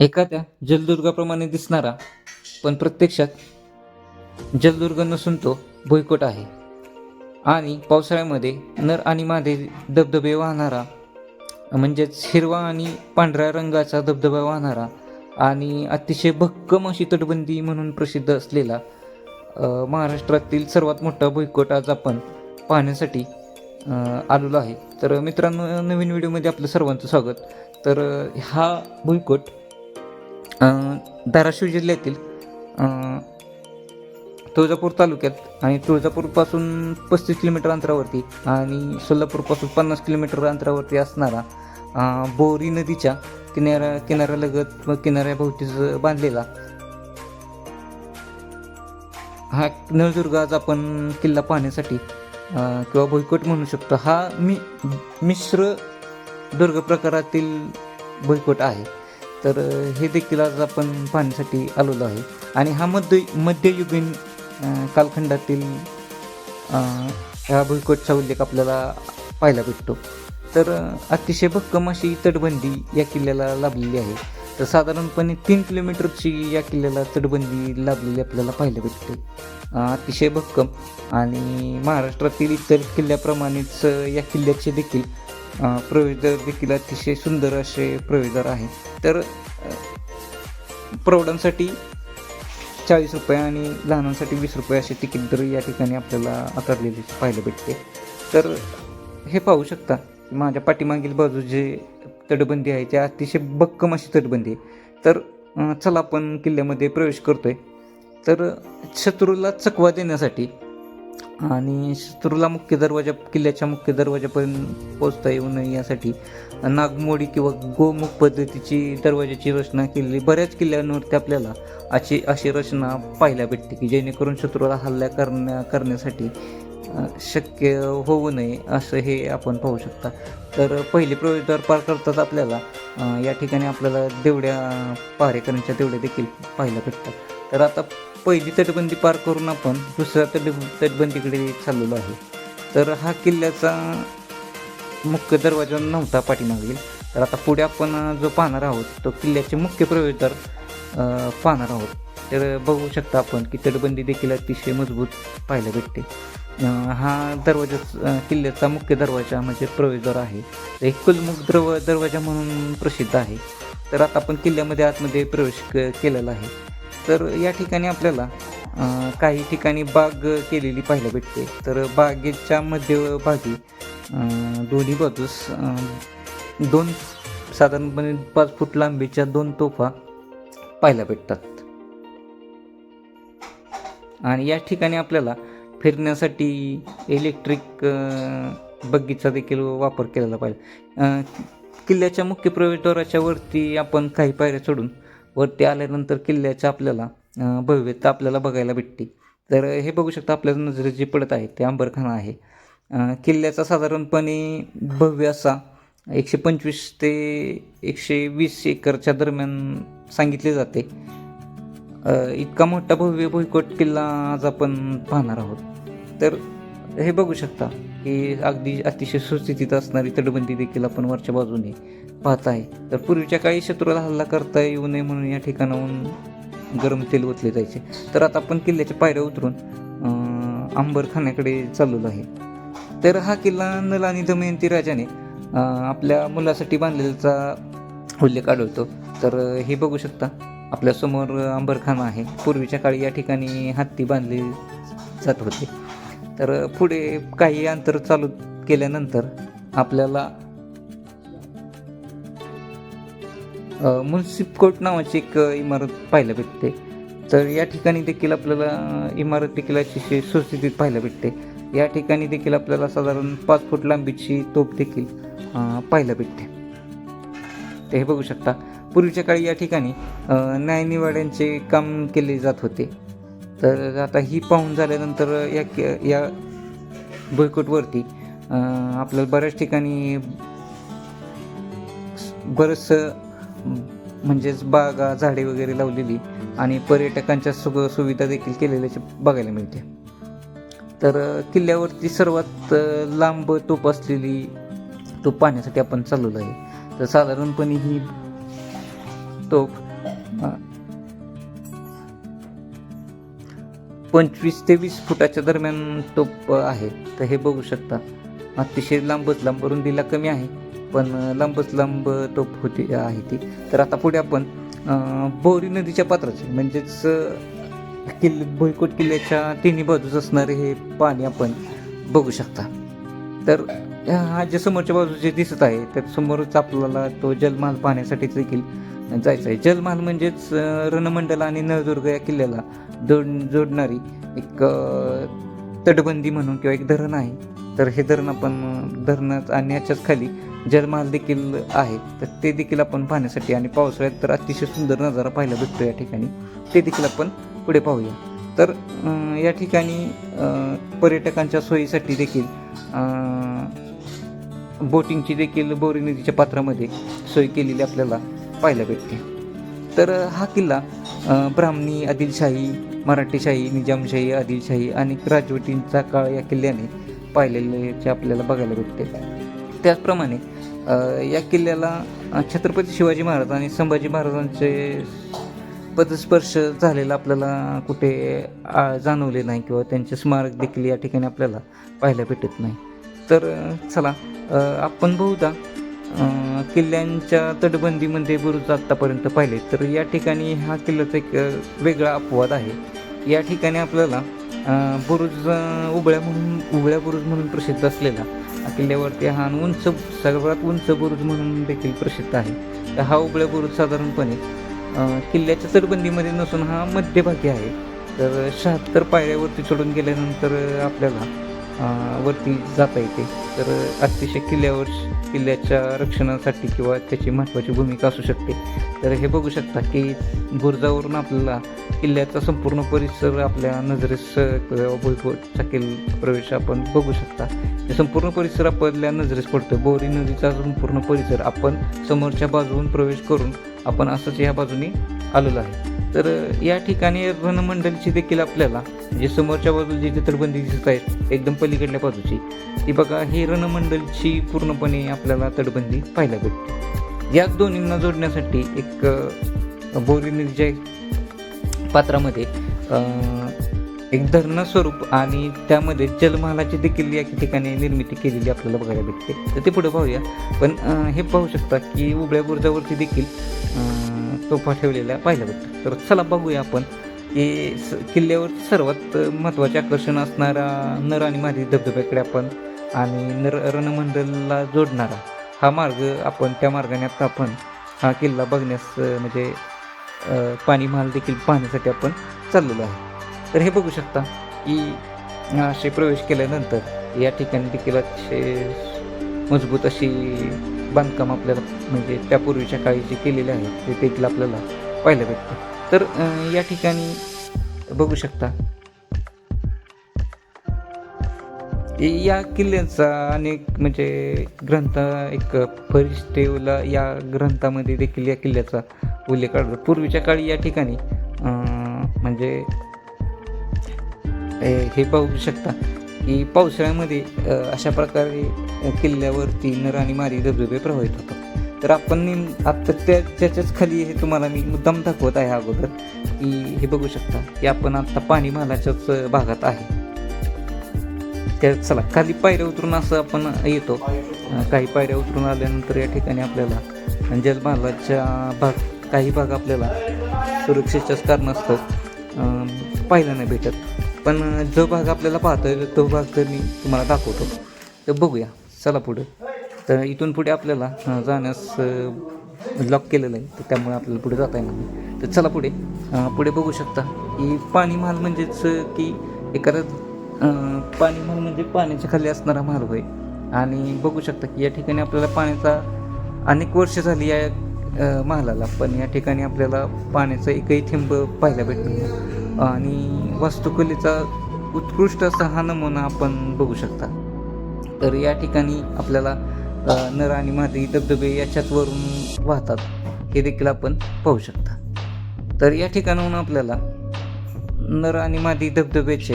एखाद्या जलदुर्गाप्रमाणे दिसणारा पण प्रत्यक्षात जलदुर्ग नसून तो भुईकोट आहे. आणि पावसाळ्यामध्ये नर आणि मादे धबधबे वाहणारा म्हणजेच हिरवा आणि पांढऱ्या रंगाचा धबधबा वाहणारा आणि अतिशय भक्कम अशी तटबंदी म्हणून प्रसिद्ध असलेला महाराष्ट्रातील सर्वात मोठा भुईकोट आज आपण पाहण्यासाठी आलेलो आहे. तर मित्रांनो नवीन व्हिडिओमध्ये आपलं सर्वांचं स्वागत. तर हा भुईकोट धाराशिव जिल्ह्यातील तुळजापूर तालुक्यात आणि तुळजापूरपासून पस्तीस किलोमीटर अंतरावरती आणि सोलापूरपासून पन्नास किलोमीटर अंतरावरती असणारा बोरी नदीच्या किनाऱ्या किनाऱ्यालगत व किनाऱ्याभोवतीच बांधलेला हा नळदुर्ग आज आपण किल्ला पाहण्यासाठी किंवा भुईकोट म्हणू शकतो. हा मी मिश्र दुर्ग प्रकारातील भुईकोट आहे. तर हे देखील आज आपण पाहण्यासाठी आलेलो आहे. आणि हा मध्य मध्ययुगीन कालखंडातील ह्या भुईकोटचा उल्लेख आपल्याला पाहायला भेटतो. तर अतिशय भक्कम अशी तटबंदी या किल्ल्याला लाभलेली आहे. तर साधारणपणे तीन किलोमीटरची या किल्ल्याला तटबंदी लाभलेली आपल्याला पाहायला भेटते. अतिशय भक्कम. आणि महाराष्ट्रातील इतर किल्ल्याप्रमाणेच या किल्ल्याचे देखील प्रवेशद्वार देखील अतिशय सुंदर असे प्रवेशद्वार आहे. तर प्रौढांसाठी चाळीस रुपये आणि लहानांसाठी वीस रुपये असे तिकीट दर या ठिकाणी आपल्याला आकारलेले पाहायला भेटते. तर हे पाहू शकता माझ्या पाठीमागील बाजू जे तटबंदी आहे ते अतिशय भक्कम अशी तटबंदी आहे. तर चला आपण किल्ल्यामध्ये प्रवेश करतोय. तर शत्रूला चकवा देण्यासाठी आणि शत्रूला मुख्य दरवाजा किल्ल्याच्या मुख्य दरवाजापर्यंत पोहोचता येऊ नये यासाठी नागमोडी किंवा गोमुख पद्धतीची दरवाजाची रचना केलेली बऱ्याच किल्ल्यांवरती आपल्याला अशी अशी रचना पाहायला भेटते की जेणेकरून शत्रूला हल्ला करण्या करण्यासाठी शक्य होऊ नये असं हे आपण पाहू शकता. तर पहिले प्रवेशद्वार पार करताच आपल्याला या ठिकाणी आपल्याला देवड्या पहारेकरांच्या देवड्या देखील पाहायला भेटतात. तर आता पहिली तटबंदी पार करून आपण दुसऱ्या तट तटबंदीकडे चाललेलो आहे. तर हा किल्ल्याचा मुख्य दरवाजा नव्हता पाठीमागील तर आता पुढे आपण जो पाहणार आहोत तो किल्ल्याचे मुख्य प्रवेशद्वार पाहणार आहोत. तर बघू शकता आपण की तटबंदी देखील अतिशय मजबूत पाहायला भेटते. हा दरवाजा किल्ल्याचा मुख्य दरवाजा म्हणजे प्रवेशद्वार आहे. एक कुलमुख द्रव दरवाजा म्हणून प्रसिद्ध आहे. तर आता आपण किल्ल्यामध्ये आतमध्ये प्रवेश क केलेला आहे. तर या ठिकाणी आपल्याला काही ठिकाणी बाग केलेली पाहायला भेटते. तर बागेच्या मध्यभागी दोन्ही बाजूस दोन साधारणपणे पाच फूट लांबीच्या दोन तोफा पाहायला भेटतात. आणि या ठिकाणी आपल्याला फिरण्यासाठी इलेक्ट्रिक बग्गीचा देखील वापर केलेला पाहिजे. किल्ल्याच्या मुख्य प्रवेशद्वाराच्या वरती आपण काही पायऱ्या चढून वरती आल्यानंतर किल्ल्याच्या आपल्याला भव्यता आपल्याला बघायला भेटते. तर हे बघू शकता आपल्या नजरेत जे पडत आहे ते अंबरखाना आहे. किल्ल्याचा साधारणपणे भव्य असा एकशे पंचवीस ते एकशे वीस एकरच्या दरम्यान सांगितले जाते. इतका मोठा भव्य भुईकोट किल्ला आज आपण पाहणार आहोत. तर हे बघू शकता की अगदी अतिशय सुस्थितीत असणारी तटबंदी देखील आपण वरच्या बाजूने पाहत आहे. तर पूर्वीच्या काळी शत्रूला हल्ला करता येऊ नये म्हणून या ठिकाणाहून गरम तेल ओतले जायचे. तर आता आपण किल्ल्याच्या पायऱ्या उतरून आंबरखान्याकडे अंबरखान्याकडे चाललेलो आहे. तर हा किल्ला नल आणि दमयंती राजाने आपल्या मुलासाठी बांधलेल्याचा उल्लेख आढळतो. तर हे बघू शकता आपल्यासमोर अंबरखाना आहे. पूर्वीच्या काळी या ठिकाणी हत्ती बांधले जात होते. तर पुढे काही अंतर चालू केल्यानंतर आपल्याला मुन्सिप कोर्ट नावाची एक इमारत पाहायला भेटते. तर या ठिकाणी देखील आपल्याला इमारत देखील अतिशय सुस्थितीत पाहायला भेटते. या ठिकाणी देखील आपल्याला साधारण पाच फूट लांबीची तोप देखील पाहायला भेटते. ते हे बघू शकता. पूर्वीच्या काळी या ठिकाणी न्यायनिवाड्यांचे काम केले जात होते. तर आता ही पाहून झाल्यानंतर या या भुईकोटवरती आपल्याला बऱ्याच ठिकाणी बरंचसं म्हणजेच बागा झाडे वगैरे लावलेली आणि पर्यटकांच्या सुख सुविधा देखील केलेल्याची बघायला मिळते. तर किल्ल्यावरती सर्वात लांब तोप असलेली तोप पाहण्यासाठी आपण चाललेलो आहे. तर साधारणपणे ही तोप पंचवीस ते वीस फुटाच्या दरम्यान टोप आहे. तर हे बघू शकता. अतिशय लांबच लांब वरून दिला कमी आहे पण लांबच लांब टोप होती आहे ती. तर आता पुढे आपण बोरी नदीच्या पात्राची म्हणजेच किल्ले भुईकोट किल्ल्याच्या तिन्ही बाजूस असणारे हे पाणी आपण बघू शकता. तर हा जे समोरच्या बाजू जे दिसत आहे तर समोरच आपल्याला तो जलमहाल पाहण्यासाठी देखील जायचं आहे. जलमहाल म्हणजेच रणमंडल आणि नळदुर्ग या किल्ल्याला जोड जोडणारी एक तटबंदी म्हणून किंवा एक धरण आहे. तर हे धरण आपण धरणात आणि याच्याच खाली जलमहाल देखील आहे. तर ते देखील आपण पाहण्यासाठी आणि पावसाळ्यात तर अतिशय सुंदर नजारा पाहायला भेटतो या ठिकाणी. ते देखील आपण पुढे पाहूया. तर या ठिकाणी पर्यटकांच्या सोयीसाठी देखील बोटिंगची देखील बोरी नदीच्या पात्रामध्ये सोय केलेली आपल्याला पाहायला भेटते. तर हा किल्ला ब्राह्मणी आदिलशाही मराठीशाही निजामशाही आदिलशाही आणि राजवटींचा काळ या किल्ल्याने पाहिलेल्याचे आपल्याला बघायला भेटते. त्याचप्रमाणे या किल्ल्याला छत्रपती शिवाजी महाराज आणि संभाजी महाराजांचे पदस्पर्श झालेला आपल्याला कुठे जाणवले नाही किंवा त्यांचे स्मारक देखील या ठिकाणी आपल्याला पाहायला भेटत नाही. तर चला आपण बहुधा किल्ल्यांच्या तटबंदीमध्ये बुरुज आत्तापर्यंत पाहिले. तर या ठिकाणी हा किल्ल्याचा एक वेगळा अपवाद आहे. या ठिकाणी आपल्याला बुरुज उबळ्या म्हणून उबळ्या बुरुज म्हणून प्रसिद्ध असलेला किल्ल्यावरती हा आणि उंच सर्वात उंच बुरुज म्हणून देखील प्रसिद्ध आहे. तर हा उबळ्या बुरुज साधारणपणे किल्ल्याच्या तटबंदीमध्ये नसून हा मध्यभागी आहे. तर शहात्तर पायऱ्यावरती चढून गेल्यानंतर आपल्याला वरती जाता येते. तर अतिशय किल्ल्यावर किल्ल्याच्या रक्षणासाठी किंवा त्याची महत्त्वाची भूमिका असू शकते. तर हे बघू शकता की बुरुजावरून आपल्याला किल्ल्याचा संपूर्ण परिसर आपल्या नजरेस किंवा भुईकोटचा किल्ला प्रवेश आपण बघू शकता. संपूर्ण परिसर आपल्या नजरेस पडतो बोरी नदीचा संपूर्ण परिसर आपण समोरच्या बाजूहून प्रवेश करून आपण असंच या बाजूने आलेलो आहे. तर या ठिकाणी रणमंडलची देखील आपल्याला जे समोरच्या बाजूला जी तटबंदी दिसत आहे एकदम पलीकडल्या बाजूची ती बघा ही रणमंडलची पूर्णपणे आपल्याला तटबंदी पाहायला भेटते. या दोन्हींना जोडण्यासाठी एक बोरी नदीच्या पात्रामध्ये एक धरणं स्वरूप आणि त्यामध्ये जलमहालाची देखील या ठिकाणी निर्मिती केलेली आपल्याला बघायला भेटते. तर ते पुढे पाहूया. पण हे पाहू शकता की उबळ्या बुर्जावरती देखील तोफा ठेवलेल्या पाहिल्या भेटतात तर चला बघूया आपण. की स किल्ल्यावर सर्वात महत्त्वाचे आकर्षण असणारा नर आणि मादी धबधब्याकडे आपण आणि नर रणमंडलला जोडणारा हा मार्ग आपण त्या मार्गाने आता आपण हा किल्ला बघण्यास म्हणजे पाणी महाल देखील पाहण्यासाठी आपण चाललेलो आहे. तर हे बघू शकता की असे प्रवेश केल्यानंतर या ठिकाणी देखील अतिशय मजबूत अशी बांधकाम आपल्याला म्हणजे त्या पूर्वीच्या काळी जे केलेले आहेत ते देखील आपल्याला पाहायला भेटतं. तर या ठिकाणी बघू शकता. या किल्ल्यांचा अनेक म्हणजे ग्रंथ एक परिष्टेवला या ग्रंथामध्ये देखील या किल्ल्याचा उल्लेख आढळतो. पूर्वीच्या काळी या ठिकाणी म्हणजे हे हे बघू शकता. की पावसाळ्यामध्ये अशा प्रकारे किल्ल्यावरती नर आणि मारी धबधबे प्रवाहित होतात. तर आपण नेम आत्ता त्या त्याच्याच खाली हे तुम्हाला मी मुद्दाम दाखवत आहे अगोदर की हे बघू शकता की आपण आत्ता पाणी महालाच्याच भागात आहे. त्या चला खाली पायऱ्या उतरून असं आपण येतो. काही पायऱ्या उतरून आल्यानंतर या ठिकाणी आपल्याला जलमहालाच्या भाग काही भाग आपल्याला सुरक्षेच्याच कारणास्तव अ, पाहायला नाही भेटत. पण जो भाग आपल्याला पाहतोय तो भाग तर मी तुम्हाला दाखवतो. तर बघूया चला पुढे. तर इथून पुढे आपल्याला जाण्यास लॉक केलेलं आहे. तर त्यामुळे आपल्याला पुढे जाता येणार तर चला पुढे. पुढे बघू शकता की पाणी महाल म्हणजेच की एखादा पाणी महाल म्हणजे पाण्याच्या खाली असणारा महाल होय. आणि बघू शकता की या ठिकाणी आपल्याला पाण्याचा अनेक वर्ष झाली या महालाला पण या ठिकाणी आपल्याला पाण्याचा एकही थेंब पाहायला भेटत आणि वास्तुकलेचा उत्कृष्ट असा हा नमुना आपण बघू शकता. तर या ठिकाणी आपल्याला नर आणि मादी धबधबे याच्यात वरून वाहतात. हे देखील आपण पाहू शकता. तर या ठिकाणाहून आपल्याला नर आणि मादी धबधब्याचे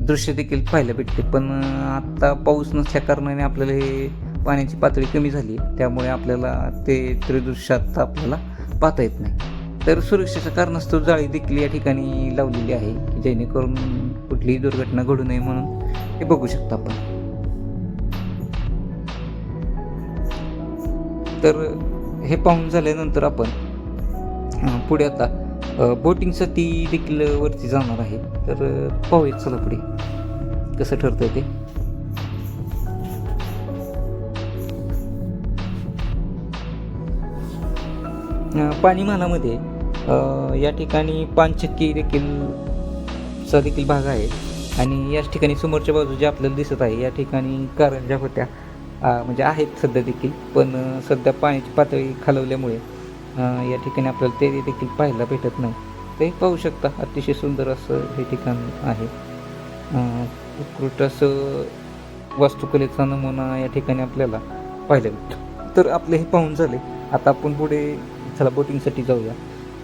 दृश्य देखील पाहायला भेटते. पण आत्ता पाऊस नसल्या कारणाने आपल्याला हे पाण्याची पातळी कमी झाली आहे. त्यामुळे आपल्याला ते त्रिदृश्य आत्ता आपल्याला पाहता येत नाही. तर सुरक्षेच्या कारणास्तव जाळी देखील या ठिकाणी लावलेली आहे की जेणेकरून कुठलीही दुर्घटना घडू नये म्हणून हे बघू शकता आपण. तर हे पाहून झाल्यानंतर आपण पुढे आता बोटिंगसाठी देखील वरती जाणार आहे. तर पाहूयात चला पुढे कसं ठरतंय ते. अं, पाणीमानामध्ये या ठिकाणी पानचक्की देखील चा देखील भाग आहे आणि याच ठिकाणी समोरच्या बाजू जे आपल्याला दिसत आहे या ठिकाणी कारंजा होत्या. म्हणजे आहेत सध्या देखील पण सध्या पाण्याची पातळी खालवल्यामुळे या ठिकाणी आपल्याला ते देखील पाहायला भेटत नाही. ते पाहू शकता अतिशय सुंदर असं हे ठिकाण आहे. उत्कृष्ट असं वास्तुकलेचा नमुना या ठिकाणी आपल्याला पाहायला भेटतो. तर आपले हे पाहून झाले. आता आपण पुढे चला बोटिंगसाठी जाऊया.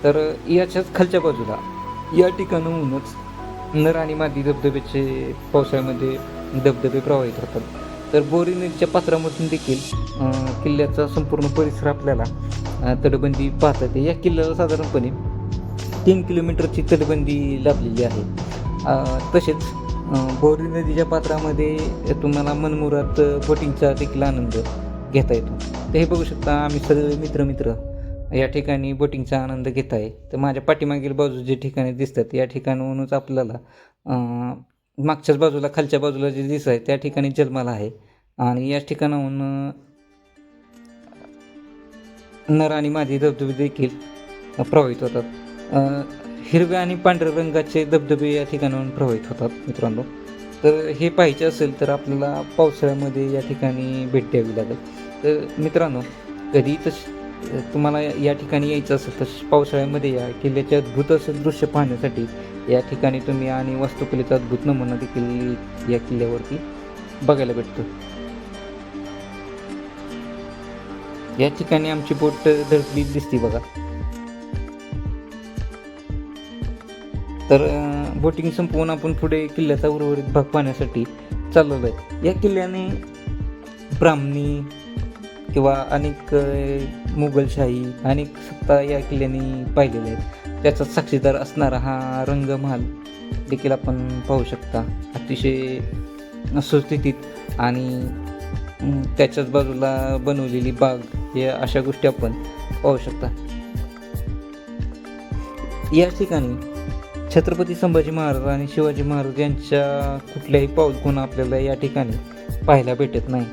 तर याच्याच खालच्या बाजूला या ठिकाणाहूनच नर आणि मादी धबधब्याचे पावसाळ्यामध्ये धबधबे प्रवाहित होतात. तर बोरी नदीच्या पात्रामधून देखील किल्ल्याचा संपूर्ण परिसर आपल्याला तटबंदी पाहता येते या किल्ल्याला साधारणपणे तीन किलोमीटरची तटबंदी लाभलेली आहे. तसेच बोरी नदीच्या पात्रामध्ये तुम्हाला मनमुरात बोटिंगचा देखील आनंद घेता येतो. तर हे बघू शकता आम्ही सगळे मित्र मित्र या ठिकाणी बोटिंगचा आनंद घेत आहे. तर माझ्या पाठीमागील बाजू जे ठिकाणी दिसतात या ठिकाणाहूनच आपल्याला मागच्याच बाजूला खालच्या बाजूला जे दिसत आहे त्या ठिकाणी जन्माला आहे. आणि या ठिकाणाहून नर आणि माझे धबधबे देखील प्रभावित होतात. हिरव्या आणि पांढऱ्या रंगाचे धबधबे या ठिकाणाहून प्रभावित होतात मित्रांनो. तर हे पाहिजे असेल तर आपल्याला पावसाळ्यामध्ये या ठिकाणी भेट द्यावी लागेल. तर मित्रांनो कधी तुम्हाला या ठिकाणी यायचं असेल तर पावसाळ्यामध्ये या किल्ल्याचे अद्भुत असं दृश्य पाहण्यासाठी या ठिकाणी तुम्ही आणि वास्तुकलेचा अद्भुत नमुना देखील या किल्ल्यावरती बघायला भेटतो. या ठिकाणी आमची बोट धडकली दिसती बघा. तर बोटिंग संपवून आपण पुढे किल्ल्याचा उर्वरित भाग पाहण्यासाठी चाललेलो आहे या किल्ल्याने ब्राह्मणी किंवा अनेक मुघलशाही अनेक सत्ता या किल्ल्याने पाहिलेल्या आहेत. त्याचा साक्षीदार असणारा हा रंगमहाल देखील आपण पाहू शकता. अतिशय सुस्थितीत आणि त्याच्याच बाजूला बनवलेली बाग या अशा गोष्टी आपण पाहू शकता. या ठिकाणी छत्रपती संभाजी महाराज आणि शिवाजी महाराज यांच्या कुठल्याही पाऊलखुणा आपल्याला या ठिकाणी पाहायला भेटत नाही.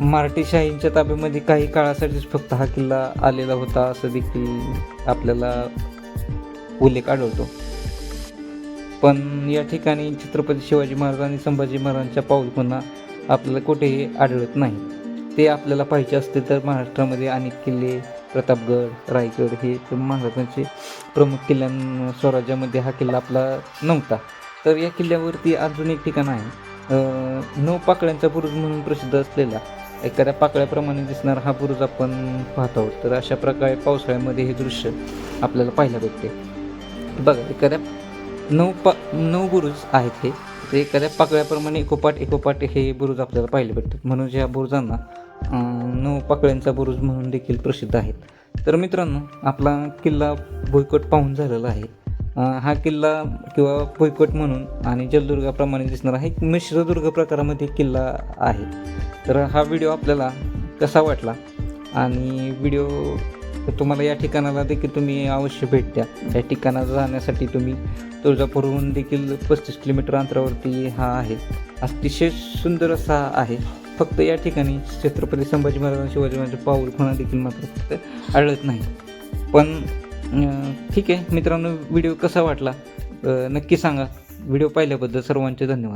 मराठी शाहींच्या ताब्यामध्ये काही काळासाठीच फक्त हा किल्ला आलेला होता असं देखील आपल्याला उल्लेख आढळतो. पण या ठिकाणी छत्रपती शिवाजी महाराज आणि संभाजी महाराजांच्या पाऊलखुणा आपल्याला कुठेही आढळत नाही. ते आपल्याला पाहिजे असते तर महाराष्ट्रामध्ये अनेक किल्ले प्रतापगड रायगड हे महाराजांचे प्रमुख किल्ल्यां स्वराज्यामध्ये हा किल्ला आपला नव्हता. तर या किल्ल्यावरती अजून एक ठिकाण आहे. नऊ पाकळ्यांचा बुरुज म्हणून प्रसिद्ध असलेला एखाद्या पाकळ्याप्रमाणे दिसणारा हा बुरुज आपण पाहत. आहोत तर अशा प्रकारे पावसाळ्यामध्ये हे दृश्य आपल्याला पाहायला भेटते. बघा एखाद्या नऊ पा नऊ बुरुज आहेत हे. ते एखाद्या पाकळ्याप्रमाणे एकोपाट एकोपाट हे बुरुज आपल्याला पाहायला भेटतात. म्हणून या बुरुजांना नऊ पाकळ्यांचा बुरुज म्हणून देखील प्रसिद्ध आहेत. तर मित्रांनो आपला किल्ला भुईकोट पाहून झालेला आहे. हा किल्ला किंवा भुईकोट म्हणून आणि जलदुर्गाप्रमाणे दिसणारा हा एक मिश्रदुर्ग प्रकारामध्ये किल्ला आहे. तर हा व्हिडिओ आपल्याला कसा वाटला? आणि व्हिडिओ तुम्हाला या ठिकाणाला देखील तुम्ही अवश्य भेट द्या. या ठिकाणाला जाण्यासाठी तुम्ही तुळजापूरहून देखील पस्तीस किलोमीटर अंतरावरती हा आहे. अतिशय सुंदर असा आहे. फक्त या ठिकाणी छत्रपती संभाजी महाराज शिवाजी महाराज पाऊल खुणा देखील मात्र फक्त आढळत नाही. पण ठीक आहे. मित्रांनो व्हिडिओ कसा वाटला? नक्की सांगा. व्हिडिओ पाहिल्याबद्दल सर्वांचे धन्यवाद.